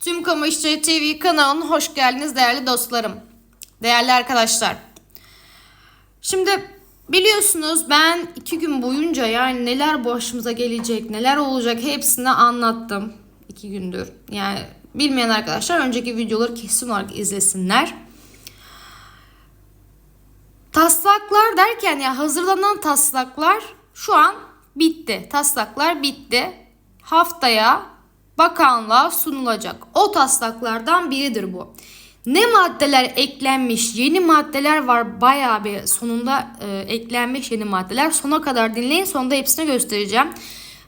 Tüm Kamu TV kanalına hoş geldiniz değerli dostlarım. Değerli arkadaşlar. Şimdi biliyorsunuz ben iki gün boyunca yani neler başımıza gelecek, neler olacak hepsini anlattım. iki gündür. Yani bilmeyen arkadaşlar önceki videoları kesin olarak izlesinler. Taslaklar derken ya hazırlanan taslaklar şu an bitti. Taslaklar bitti. Haftaya bakanlığa sunulacak. O taslaklardan biridir bu. Ne maddeler eklenmiş, yeni maddeler var bayağı bir sonunda e, eklenmiş yeni maddeler. Sona kadar dinleyin sonunda hepsini göstereceğim.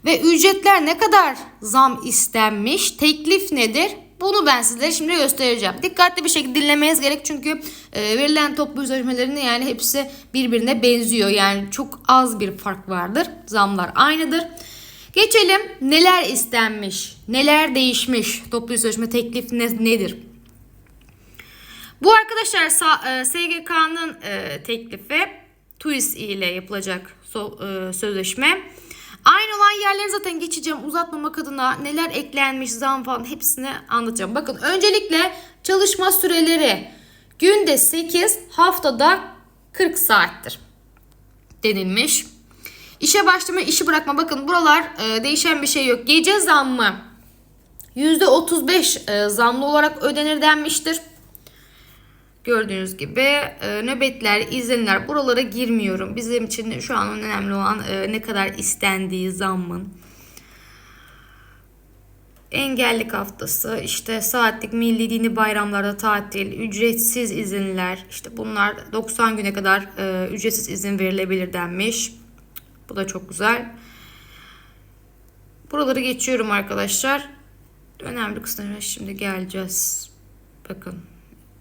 Ve ücretler ne kadar zam istenmiş, teklif nedir? Bunu ben sizlere şimdi göstereceğim. Dikkatli bir şekilde dinlemeniz gerek çünkü e, verilen toplu sözleşmelerinin yani hepsi birbirine benziyor. Yani çok az bir fark vardır. Zamlar aynıdır. Geçelim neler istenmiş, neler değişmiş, toplu sözleşme teklif ne- nedir? Bu arkadaşlar sa- e, SGK'nın e, teklifi TUIS ile yapılacak e, sözleşme. Aynı olan yerleri zaten geçeceğim uzatmamak adına neler eklenmiş zam falan hepsini anlatacağım. Bakın öncelikle çalışma süreleri günde 8 haftada 40 saattir denilmiş. İşe başlama, işi bırakma. Bakın buralar e, değişen bir şey yok. Gece zammı %35 e, zamlı olarak ödenir denmiştir. Gördüğünüz gibi e, nöbetler, izinler buralara girmiyorum. Bizim için şu an önemli olan e, ne kadar istendiği zammın. Engellik haftası, işte saatlik milli dini bayramlarda tatil, ücretsiz izinler, işte bunlar 90 güne kadar e, ücretsiz izin verilebilir denmiş. Bu da çok güzel. Buraları geçiyorum arkadaşlar. Önemli kısımlara şimdi geleceğiz. Bakın.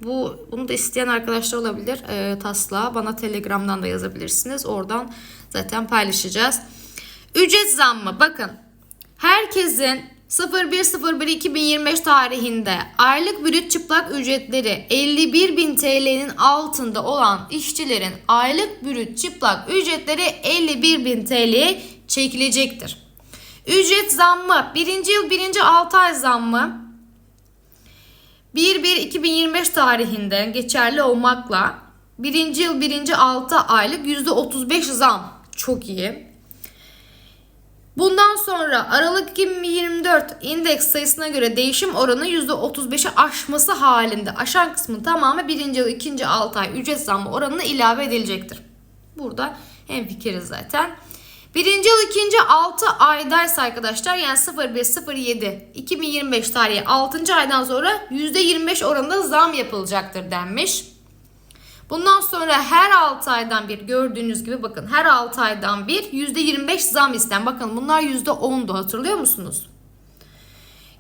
Bu bunu da isteyen arkadaşlar olabilir. E, taslağı bana Telegram'dan da yazabilirsiniz. Oradan zaten paylaşacağız. Ücret zammı. Bakın. Herkesin 01.01.2025 tarihinde aylık brüt çıplak ücretleri 51.000 TL'nin altında olan işçilerin aylık brüt çıplak ücretleri 51.000 TL'ye çekilecektir. Ücret zammı birinci yıl birinci 6 ay zammı 1-1-2025 tarihinde geçerli olmakla birinci yıl birinci 6 aylık %35 zam çok iyi. Bundan sonra Aralık 2024 indeks sayısına göre değişim oranı %35'i aşması halinde aşan kısmın tamamı birinci yıl ikinci 6 ay ücret zammı oranına ilave edilecektir. Burada hemfikiriz zaten. Birinci yıl ikinci 6 aydaysa arkadaşlar yani 0107 2025 tarihi 6. aydan sonra %25 oranında zam yapılacaktır denmiş. Bundan sonra her 6 aydan bir gördüğünüz gibi bakın her 6 aydan bir %25 zam isten. Bakın bunlar %10'du hatırlıyor musunuz?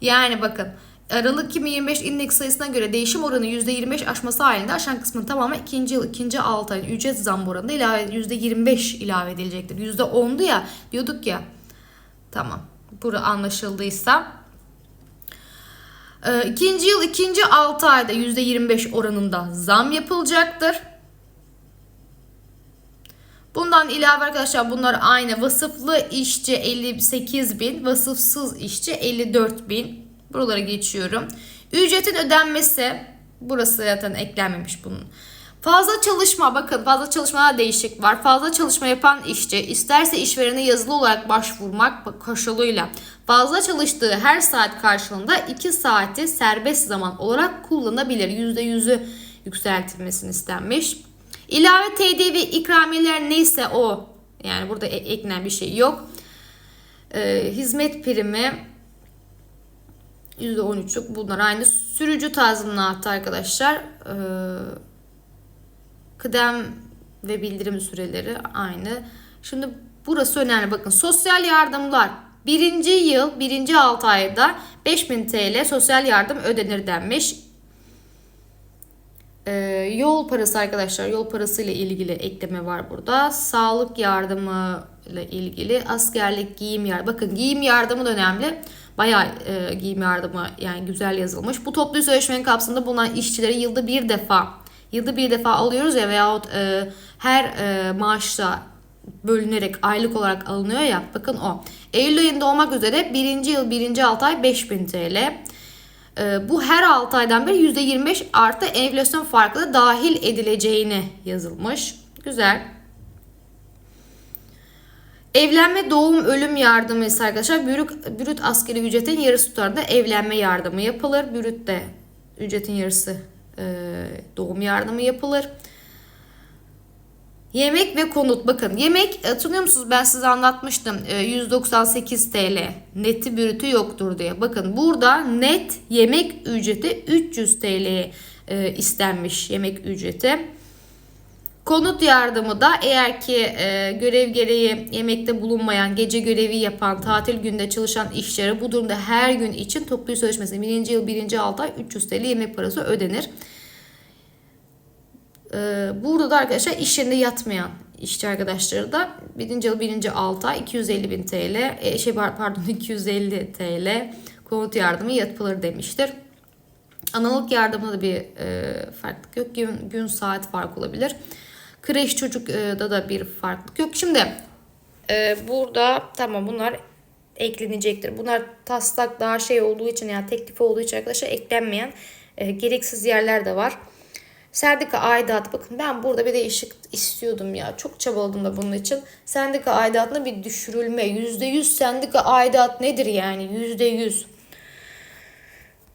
Yani bakın Aralık 2025 indeks sayısına göre değişim oranı %25 aşması halinde aşan kısmın tamamı ikinci yıl ikinci 6 ayın ücret zam oranında ilave %25 ilave edilecektir. %10'du ya diyorduk ya. Tamam. Bura anlaşıldıysa. Ee, ikinci yıl ikinci 6 ayda %25 oranında zam yapılacaktır. Bundan ilave arkadaşlar bunlar aynı. Vasıflı işçi 58 bin, vasıfsız işçi 54 bin. Buralara geçiyorum. Ücretin ödenmesi burası zaten eklenmemiş bunun. Fazla çalışma bakın fazla çalışmada değişik var. Fazla çalışma yapan işçi isterse işverene yazılı olarak başvurmak koşuluyla fazla çalıştığı her saat karşılığında 2 saati serbest zaman olarak kullanabilir. %100'ü yükseltilmesini istenmiş. İlave TD ve ikramiyeler neyse o. Yani burada e- eklenen bir şey yok. Ee, hizmet primi %13'lük bunlar aynı. Sürücü tazminatı arkadaşlar. Ee, kıdem ve bildirim süreleri aynı. Şimdi burası önemli. Bakın sosyal yardımlar. Birinci yıl, birinci 6 ayda 5000 TL sosyal yardım ödenir denmiş. Ee, yol parası arkadaşlar yol parası ile ilgili ekleme var burada. Sağlık yardımı ile ilgili askerlik giyim yardımı. Bakın giyim yardımı da önemli. Bayağı e, giyim yardımı yani güzel yazılmış. Bu toplu sözleşmenin kapsamında bulunan işçileri yılda bir defa yılda bir defa alıyoruz ya veyahut e, her e, maaşta bölünerek aylık olarak alınıyor ya bakın o. Eylül ayında olmak üzere birinci yıl birinci 6 ay 5000 TL. e, bu her 6 aydan beri %25 artı enflasyon farkı da dahil edileceğini yazılmış. Güzel. Evlenme, doğum, ölüm yardımı ise arkadaşlar bürüt, bürüt askeri ücretin yarısı tutarında evlenme yardımı yapılır. Bürüt de ücretin yarısı doğum yardımı yapılır. Yemek ve konut bakın yemek hatırlıyor musunuz ben size anlatmıştım e, 198 TL neti bürütü yoktur diye. Bakın burada net yemek ücreti 300 TL e, istenmiş yemek ücreti. Konut yardımı da eğer ki e, görev gereği yemekte bulunmayan, gece görevi yapan, tatil günde çalışan işçilere bu durumda her gün için toplu iş sözleşmesi 1. yıl 1. 6 ay 300 TL yemek parası ödenir. E, burada da arkadaşlar iş yerinde yatmayan işçi arkadaşları da 1. yıl 1. 6 ay 250 bin TL, e, şey pardon 250 TL konut yardımı yapılır demiştir. Analık yardımında da bir e, farklılık yok. Gün, gün saat fark olabilir. Kreş çocukda da bir farklılık yok. Şimdi e, burada tamam bunlar eklenecektir. Bunlar taslak daha şey olduğu için yani teklif olduğu için arkadaşlar eklenmeyen e, gereksiz yerler de var. Sendika aidat bakın ben burada bir değişik istiyordum ya. Çok çabaladım da bunun için. Sendika aidatına bir düşürülme. %100 sendika aidat nedir yani? %100.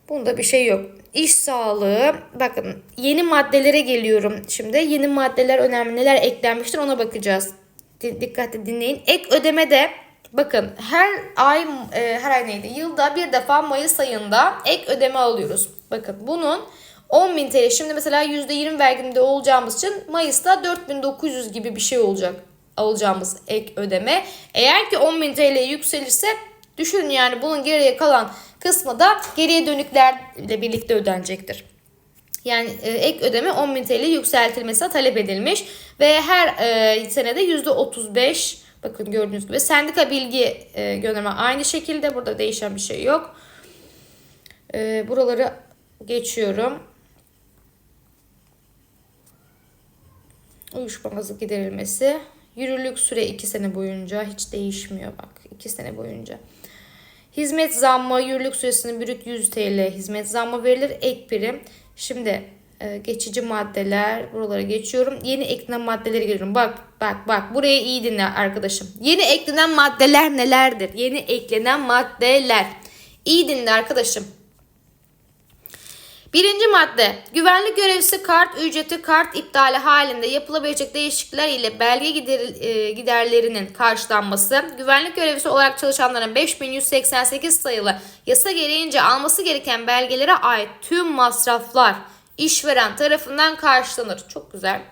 Bunda bir şey yok. İş sağlığı. Bakın yeni maddelere geliyorum şimdi. Yeni maddeler önemli. Neler eklenmiştir ona bakacağız. Dikkatli dinleyin. Ek ödeme de bakın her ay e, her ay neydi? Yılda bir defa Mayıs ayında ek ödeme alıyoruz. Bakın bunun 10.000 TL. Şimdi mesela %20 vergimde olacağımız için Mayıs'ta 4900 gibi bir şey olacak alacağımız ek ödeme. Eğer ki 10.000 TL yükselirse düşünün yani bunun geriye kalan kısmı da geriye dönüklerle birlikte ödenecektir. Yani e, ek ödeme 10.000 TL yükseltilmesi talep edilmiş ve her e, senede %35 bakın gördüğünüz gibi sendika bilgi e, gönderme aynı şekilde burada değişen bir şey yok. E, buraları geçiyorum. Uyuşmazlık giderilmesi. Yürürlük süre 2 sene boyunca hiç değişmiyor bak 2 sene boyunca. Hizmet zammı, yürürlük süresinin brüt 100 TL hizmet zammı verilir. Ek prim. Şimdi e, geçici maddeler buralara geçiyorum. Yeni eklenen maddelere geliyorum. Bak bak bak buraya iyi dinle arkadaşım. Yeni eklenen maddeler nelerdir? Yeni eklenen maddeler. İyi dinle arkadaşım. Birinci madde güvenlik görevlisi kart ücreti kart iptali halinde yapılabilecek değişiklikler ile belge gider, e, giderlerinin karşılanması güvenlik görevlisi olarak çalışanların 5188 sayılı yasa gereğince alması gereken belgelere ait tüm masraflar işveren tarafından karşılanır. Çok güzel.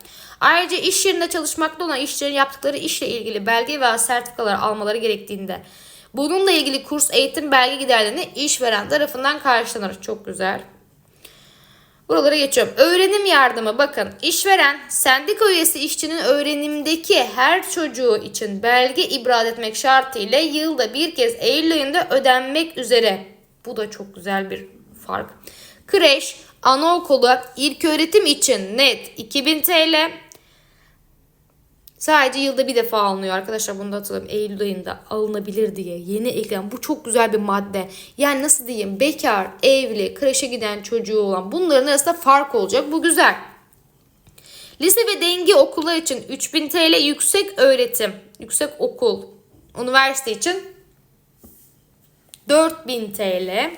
Ayrıca iş yerinde çalışmakta olan işçilerin yaptıkları işle ilgili belge ve sertifikalar almaları gerektiğinde bununla ilgili kurs eğitim belge giderlerini işveren tarafından karşılanır. Çok güzel. Buralara geçiyorum. Öğrenim yardımı bakın işveren sendika üyesi işçinin öğrenimdeki her çocuğu için belge ibraz etmek şartıyla yılda bir kez Eylül ayında ödenmek üzere. Bu da çok güzel bir fark. Kreş, anaokulu, ilk öğretim için net 2000 TL, Sadece yılda bir defa alınıyor arkadaşlar bunu da hatırlayın. Eylül ayında alınabilir diye yeni eklenen bu çok güzel bir madde. Yani nasıl diyeyim bekar, evli, kreşe giden çocuğu olan bunların arasında fark olacak. Bu güzel. Lise ve denge okullar için 3000 TL yüksek öğretim, yüksek okul, üniversite için 4000 TL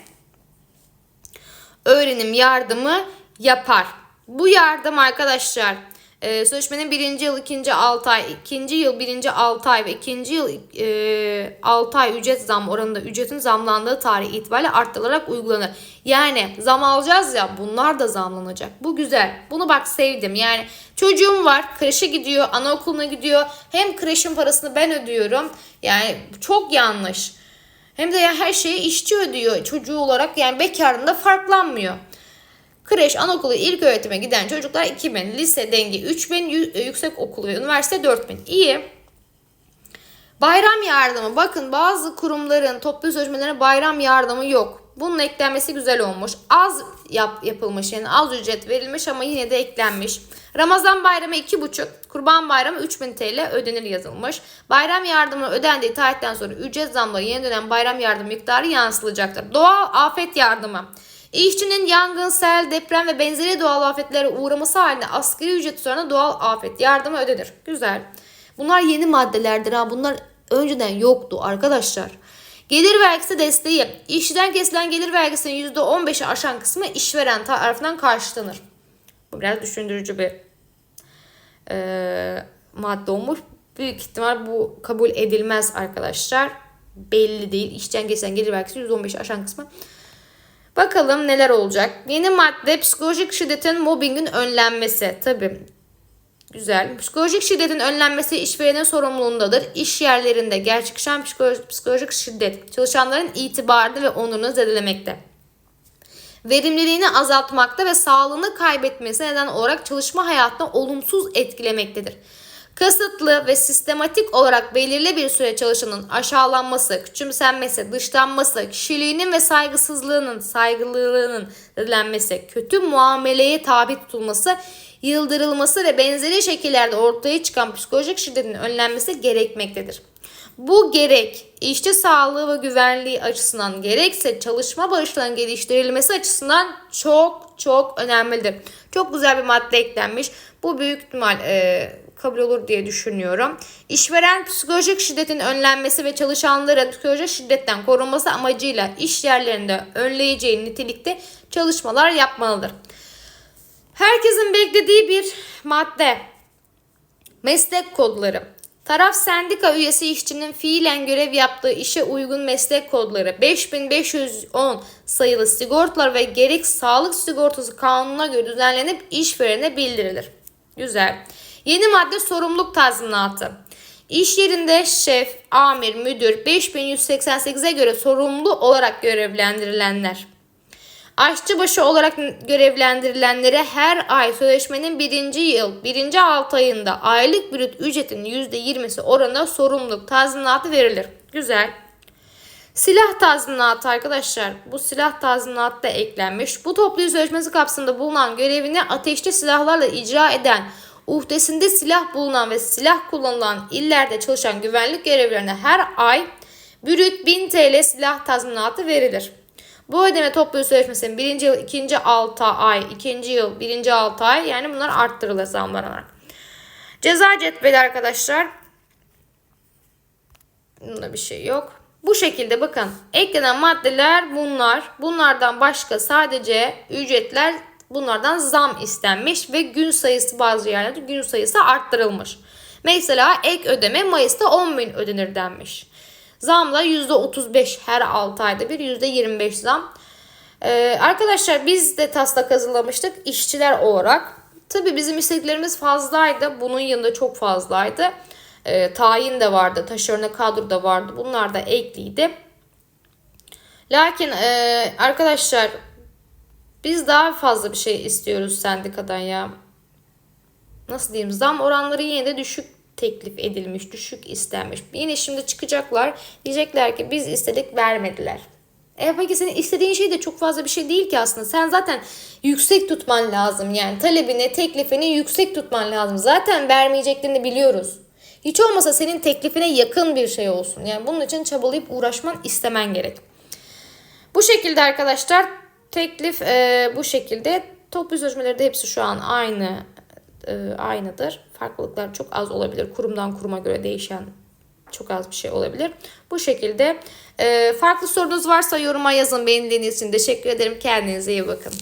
öğrenim yardımı yapar. Bu yardım arkadaşlar e, sözleşmenin birinci yıl, ikinci 6 ay, ikinci yıl, birinci 6 ay ve ikinci yıl e, 6 ay ücret zam oranında ücretin zamlandığı tarih itibariyle arttırılarak uygulanır. Yani zam alacağız ya bunlar da zamlanacak. Bu güzel. Bunu bak sevdim. Yani çocuğum var kreşe gidiyor, anaokuluna gidiyor. Hem kreşin parasını ben ödüyorum. Yani çok yanlış. Hem de yani her şeyi işçi ödüyor çocuğu olarak. Yani bekarında farklanmıyor. Kreş, anaokulu, ilk öğretime giden çocuklar 2000, lise dengi 3000, yüksek okul ve üniversite 4000. İyi. Bayram yardımı. Bakın bazı kurumların toplu sözleşmelerine bayram yardımı yok. Bunun eklenmesi güzel olmuş. Az yap, yapılmış yani az ücret verilmiş ama yine de eklenmiş. Ramazan bayramı 2,5, Kurban bayramı 3000 TL ödenir yazılmış. Bayram yardımı ödendiği tarihten sonra ücret zamları yeni dönem bayram yardım miktarı yansılacaktır. Doğal afet yardımı. İşçinin yangın, sel, deprem ve benzeri doğal afetlere uğraması halinde asgari ücret tutarına doğal afet yardımı ödenir. Güzel. Bunlar yeni maddelerdir ha. Bunlar önceden yoktu arkadaşlar. Gelir vergisi desteği. İşçiden kesilen gelir vergisinin %15'i aşan kısmı işveren tarafından karşılanır. Bu biraz düşündürücü bir e, madde olmuş. Büyük ihtimal bu kabul edilmez arkadaşlar. Belli değil. İşçiden kesilen gelir vergisi %15'i aşan kısmı. Bakalım neler olacak. Yeni madde psikolojik şiddetin mobbingin önlenmesi. Tabii Güzel. Psikolojik şiddetin önlenmesi işverenin sorumluluğundadır. İş yerlerinde gerçekleşen psikolo- psikolojik şiddet çalışanların itibarını ve onurunu zedelemekte. Verimliliğini azaltmakta ve sağlığını kaybetmesi neden olarak çalışma hayatını olumsuz etkilemektedir. Kasıtlı ve sistematik olarak belirli bir süre çalışanın aşağılanması, küçümsenmesi, dışlanması, kişiliğinin ve saygısızlığının, saygılılığının zedelenmesi, kötü muameleye tabi tutulması, yıldırılması ve benzeri şekillerde ortaya çıkan psikolojik şiddetin önlenmesi gerekmektedir. Bu gerek işçi sağlığı ve güvenliği açısından gerekse çalışma barışlarının geliştirilmesi açısından çok çok önemlidir. Çok güzel bir madde eklenmiş. Bu büyük ihtimal e, kabul olur diye düşünüyorum. İşveren psikolojik şiddetin önlenmesi ve çalışanların psikolojik şiddetten korunması amacıyla iş yerlerinde önleyeceği nitelikte çalışmalar yapmalıdır. Herkesin beklediği bir madde. Meslek kodları. Taraf sendika üyesi işçinin fiilen görev yaptığı işe uygun meslek kodları 5510 sayılı sigortalar ve gerek sağlık sigortası kanununa göre düzenlenip işverene bildirilir. Güzel. Yeni madde sorumluluk tazminatı. İş yerinde şef, amir, müdür 5188'e göre sorumlu olarak görevlendirilenler. Aşçıbaşı olarak görevlendirilenlere her ay sözleşmenin birinci yıl, birinci 6 ayında aylık brüt ücretin %20'si oranında sorumluluk tazminatı verilir. Güzel. Silah tazminatı arkadaşlar. Bu silah tazminatı da eklenmiş. Bu toplu sözleşmesi kapsamında bulunan görevini ateşli silahlarla icra eden, uhdesinde silah bulunan ve silah kullanılan illerde çalışan güvenlik görevlilerine her ay brüt 1000 TL silah tazminatı verilir. Bu ödeme toplu sözleşmesinin birinci yıl, ikinci 6 ay, ikinci yıl, birinci 6 ay yani bunlar arttırılır zamlanarak. Ceza cetveli arkadaşlar. Bunda bir şey yok. Bu şekilde bakın eklenen maddeler bunlar. Bunlardan başka sadece ücretler bunlardan zam istenmiş ve gün sayısı bazı yerlerde gün sayısı arttırılmış. Mesela ek ödeme Mayıs'ta 10 bin ödenir denmiş. Zamla %35 her 6 ayda bir %25 zam. Ee, arkadaşlar biz de taslak hazırlamıştık işçiler olarak. Tabi bizim isteklerimiz fazlaydı. Bunun yanında çok fazlaydı. Ee, tayin de vardı. Taşerone kadro da vardı. Bunlar da ekliydi. Lakin e, arkadaşlar biz daha fazla bir şey istiyoruz sendikadan ya. Nasıl diyeyim? Zam oranları yine de düşük teklif edilmiş, düşük istenmiş. Yine şimdi çıkacaklar. Diyecekler ki biz istedik vermediler. E peki senin istediğin şey de çok fazla bir şey değil ki aslında. Sen zaten yüksek tutman lazım. Yani talebini, teklifini yüksek tutman lazım. Zaten vermeyeceklerini biliyoruz. Hiç olmasa senin teklifine yakın bir şey olsun. Yani bunun için çabalayıp uğraşman istemen gerek. Bu şekilde arkadaşlar teklif e, bu şekilde. Toplu sözleşmeleri de hepsi şu an aynı e, aynıdır. Farklılıklar çok az olabilir. Kurumdan kuruma göre değişen çok az bir şey olabilir. Bu şekilde e, farklı sorunuz varsa yoruma yazın. Beni dinlediğiniz için teşekkür ederim. Kendinize iyi bakın.